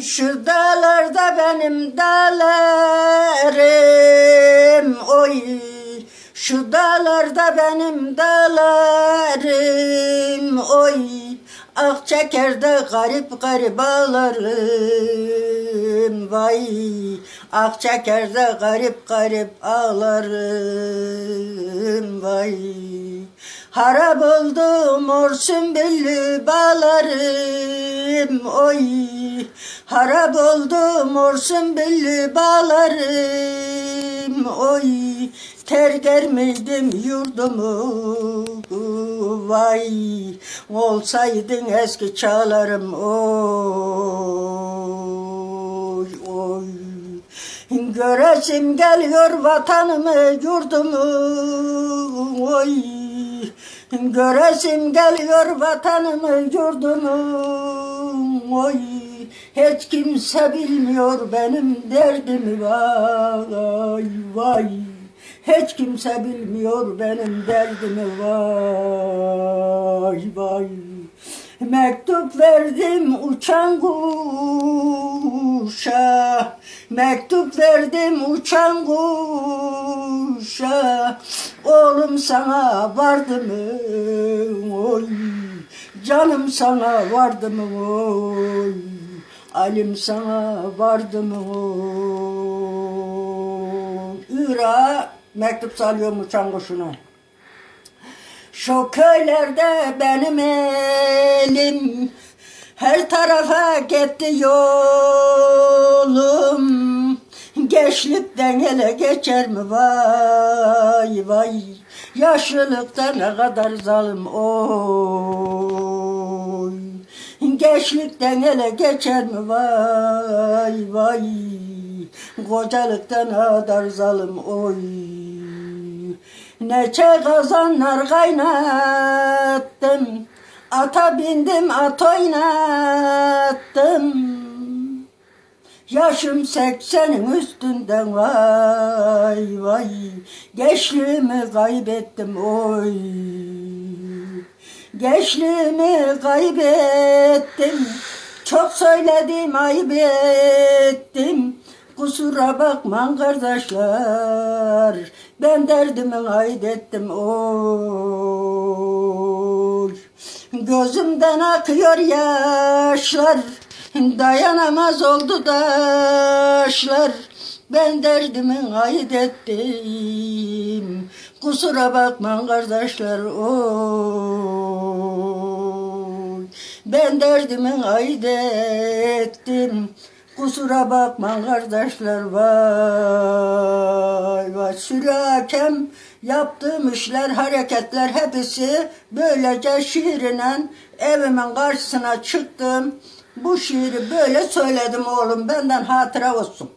Şu dağlarda benim dağlarım oy. Şu dağlarda benim dağlarım oy. Ah çekerde garip garip ağlarım vay. Ah çekerde garip garip ağlarım vay. Harap oldum mor sümbüllü bağlarım oy Harap oldum mor sümbüllü bağlarım. Oy Terger miydim yurdumu. Vay Olsaydın eski çağlarım. Oy oy. Göresim geliyor vatanımı yurdumu. Oy Göresim geliyor vatanımı yurdumu. Oy Hiç kimse bilmiyor benim derdimi vay vay. Hiç kimse bilmiyor benim derdimi vay vay. Mektup verdim uçan kuşa. Mektup verdim uçan kuşa. Oğlum sana vardı mı? Oy. Canım sana vardı mı? Oy Alim sana vardı mı? Irak'a mektup salıyorum uçan kuşuna şu benim elim her tarafa gitti yolum. Gençlikten hele geçer mi? Vay vay. Yaşlılıkta ne kadar zalim oy Gençlikten hele geçer mi? Vay vay. Kocalıkta ne kadar zalim oy. Neçe kazanlar kaynattım? Ata bindim at oynattım. Yaşım seksenin üstünden vay vay. Gençliğimi kaybettim oy Gençliğimi kaybettim. Çok söyledim ayıp ettim. Kusura bakman kardeşler. Ben derdimi kaydettim oy. Gözümden akıyor yaşlar. Dayanamaz oldu daşlar Ben derdimi kaydettim Kusura bakman kardeşler oy Ben derdimi kaydettim Kusura bakma kardeşler vay vay Sürü hakem yaptığım işler hareketler hepsi böylece şiirle evimin karşısına çıktım. Bu şiiri böyle söyledim oğlum benden hatıra olsun.